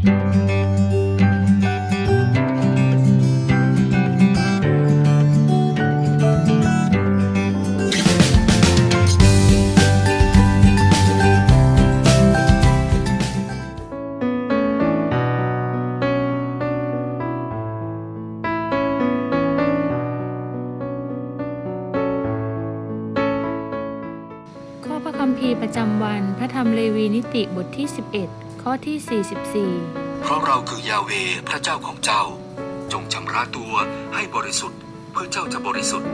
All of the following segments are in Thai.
ข้อพระคัมภีร์ประจำวัน พระธรรมเลวีนิติบทที่ 11 ข้อที่ 44 เพราะเราคือยาเวพระเจ้าของเจ้า จงชำระตัวให้บริสุทธิ์ เพื่อเจ้าจะบริสุทธิ์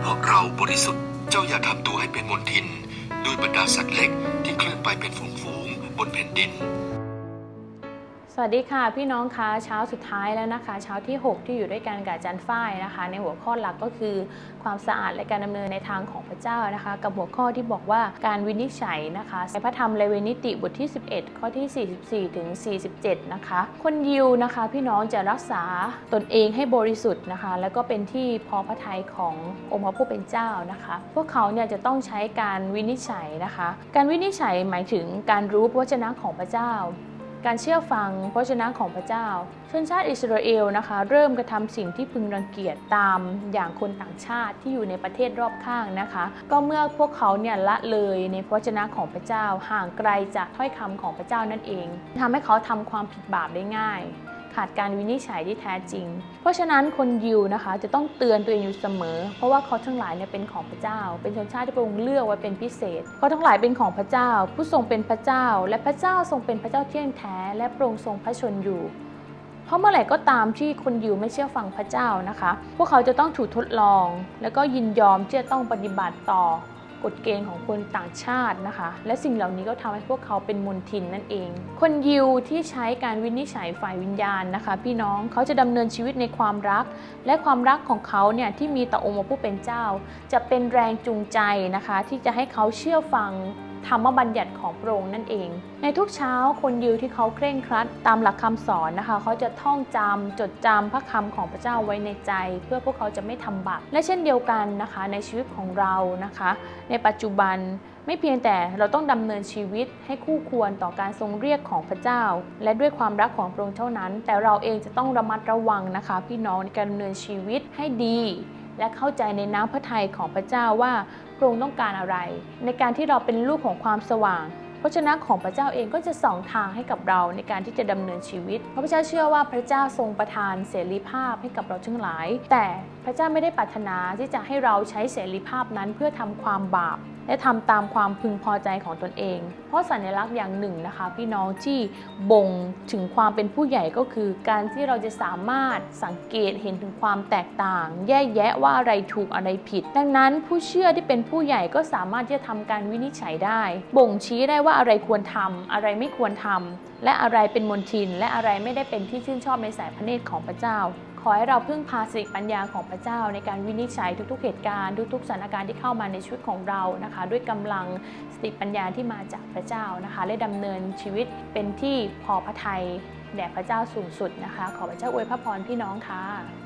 เพราะเราบริสุทธิ์เจ้าอย่าทำตัวให้เป็นมลทิน ด้วยบรรดาสัตว์เล็กที่เคลื่อนไปเป็นฝูงๆบนแผ่นดิน สวัสดีค่ะพี่น้องคะเช้าสุดท้ายแล้วนะคะ เช้าที่ 6 ที่อยู่ด้วยกันกับอาจารย์ฝ้ายนะคะ ในหัวข้อหลักก็คือความสะอาดและการดำเนินในทางของพระเจ้านะคะ กับหัวข้อที่บอกว่าการวินิจฉัยนะคะในพระธรรมเลเวนิติบทที่ 11 ข้อที่ 44ถึง47 นะคะ คนยิวนะคะพี่น้องจะรักษาตนเองให้บริสุทธิ์นะคะ แล้วก็เป็นที่พอพระทัยขององค์พระผู้เป็นเจ้านะคะ พวกเขาเนี่ยจะต้องใช้การวินิจฉัยนะคะ การวินิจฉัยหมายถึงการรู้พระวจนะของพระเจ้า การเชื่อฟังพระวจนะของพระเจ้า ชนชาติอิสราเอลนะคะ เริ่มกระทำสิ่งที่พึงรังเกียจตามอย่างคนต่างชาติที่อยู่ในประเทศรอบข้างนะคะ ก็เมื่อพวกเขาเนี่ยละเลยในพระวจนะของพระเจ้า ห่างไกลจากถ้อยคำของพระเจ้านั่นเองทำให้เขาทำความผิดบาปได้ง่าย ขาดการวินิจฉัยที่แท้จริง เพราะฉะนั้นคนยิวนะคะจะต้องเตือนตัวเองอยู่เสมอ เพราะว่าเขาทั้งหลายเนี่ยเป็นของพระเจ้า เป็นชนชาติที่พระองค์เลือกไว้เป็นพิเศษเขาทั้งหลายเป็นของพระเจ้า ผู้ทรงเป็นพระเจ้า และพระเจ้าทรงเป็นพระเจ้าเที่ยงแท้ และพระองค์ทรงพระชนอยู่เพราะเมื่อไหร่ก็ตามที่คนยิวไม่เชื่อฟังพระเจ้านะคะ พวกเขาจะต้องถูกทดลอง แล้วก็ยินยอมที่จะต้องปฏิบัติต่อ กฎเกณฑ์ของคนต่างชาตินะคะ และสิ่งเหล่านี้ก็ทำให้พวกเขาเป็นมนทินนั่นเอง คนยิวที่ใช้การวินิจฉัยฝ่ายวิญญาณนะคะ พี่น้องเขาจะดำเนินชีวิตในความรัก และความรักของเขาเนี่ยที่มีต่อองค์พระผู้เป็นเจ้า จะเป็นแรงจูงใจนะคะ ที่จะให้เขาเชื่อฟัง ธรรมบัญญัติของพระองค์นั่นเอง ในทุกเช้าคนยิวที่เขาเคร่งครัด ตามหลักคำสอนนะคะ เขาจะท่องจำจดจำพระคำของพระเจ้าไว้ในใจ เพื่อพวกเขาจะไม่ทำบาปและเช่นเดียวกันนะคะ ในชีวิตของเรานะคะ ในปัจจุบันไม่เพียงแต่เราต้องดำเนินชีวิตให้คู่ควรต่อการทรงเรียกของพระเจ้า และด้วยความรักของพระองค์เท่านั้น แต่เราเองจะต้องระมัดระวังนะคะ พี่น้องในการดำเนินชีวิตให้ดี และเข้าใจในน้ำพระทัยของพระเจ้าว่า ระองค์ต้องการอะไร ในการที่เราเป็นลูกของความสว่างพระชนะของพระเจ้าเองก็จะส่องทางให้กับเราในการที่จะดำเนินชีวิต พระเจ้าเชื่อว่าพระเจ้าทรงประทานเสรีภาพให้กับเราทั้งหลาย แต่พระเจ้าไม่ได้ปรารถนาที่จะให้เราใช้เสรีภาพนั้นเพื่อทำความบาป และทำตามความพึงพอใจของตนเอง เพราะสัญลักษณ์อย่างหนึ่งนะคะ พี่น้องที่บ่งถึงความเป็นผู้ใหญ่ก็คือ การที่เราจะสามารถสังเกตเห็นถึงความแตกต่าง แยกแยะว่าอะไรถูกอะไรผิด ดังนั้นผู้เชื่อที่เป็นผู้ใหญ่ก็สามารถที่จะทำการวินิจฉัยได้ บ่งชี้ได้ว่าอะไรควรทำอะไรไม่ควรทำและอะไรเป็นมนทิน และอะไรไม่ได้เป็นที่ชื่นชอบในสายพระเนตรของพระเจ้า ขอให้เราพึ่งพาสติปัญญาของพระเจ้า ในการวินิจฉัยทุกๆเหตุการณ์ทุกๆสถานการณ์ที่เข้ามาในชีวิตของเรานะคะ ด้วยกำลังสติปัญญาที่มาจากพระเจ้านะคะและดำเนินชีวิตเป็นที่พอพระทัยแด่พระเจ้าสูงสุดนะคะ ขอพระเจ้าอวยพระพรพี่น้องค่ะ